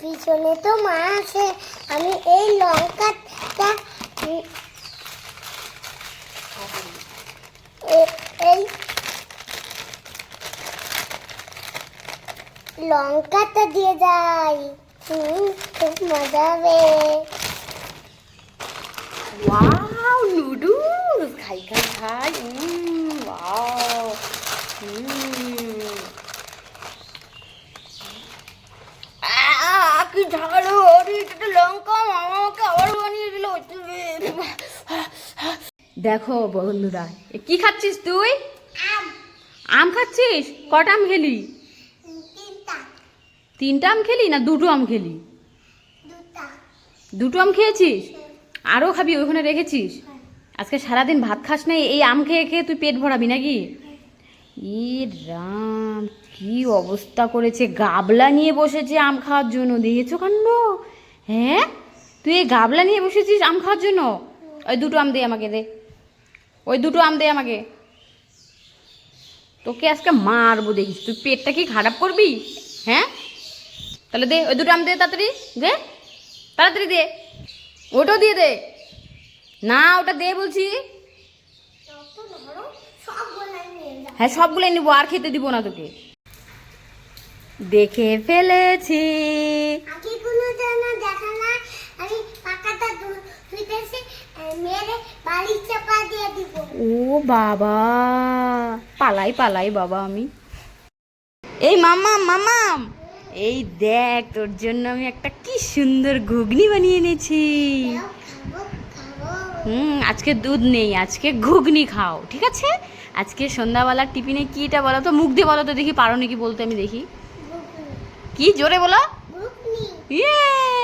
পিছনে তো মা আছে। আমি এই লঙ্কাটা এই লঙ্কাটা দিয়ে যাই। হুম খুব মজা হবে। Wow, noodles. খাই খাই খাই উম, ওয়াও উম। আহ, কি ঝাল আরে আমাকে আবার বানিয়ে দিল দেখো বন্ধুরা কি খাচ্ছিস তুই? আম খাচ্ছিস? কটা আম খেলি? তিনটা আম খেলি না দুটো আম খেলি? দুটো আম খেয়েছিস? আরও খাবি, ওইখানে রেখেছিস? আজকে সারাদিন ভাত খাস নাই, এই আম খেয়ে খেয়ে তুই পেট ভরাবি নাকি? ই রাম, কি অবস্থা করেছে, গাবলা নিয়ে বসেছে আম খাওয়ার জন্য, দেখেছ কাণ্ড? হ্যাঁ? তুই এই গাবলা নিয়ে বসেছিস আম খাওয়ার জন্য? ওই দুটো আম দে আমাকে দে। ওই দুটো আম দে আমাকে। তোকে আজকে মারবো দেখিস। তুই পেটটা কি খারাপ করবি? হ্যাঁ? তাহলে দে, ওই দুটো আম দে তাড়াতাড়ি দে। তাড়াতাড়ি দে। ওটাও দিয়ে দে। না, ওটা দে বলছি। হ্যাঁ সবগুলোই নিবো, আর খেতে দিব না তোকে। দেখে ফেলেছি। মেরে বাড়ি চাপা দিয়ে দিব। ও বাবা পালাই পালাই বাবা আমি। এই মামাম মামাম এই দেখ তোর জন্য আমি একটা কি সুন্দর ঘুগনি বানিয়ে এনেছি। হুম আজকে দুধ নেই আজকে ঘুগনি খাও ঠিক আছে? আজকে সন্ধ্যাবেলার টিফিনে কিটা বলো তো? মুখ দিয়ে বলো তো দেখি পারো নাকি বলতে আমি দেখি। কি জোরে বলো? ইয়ে!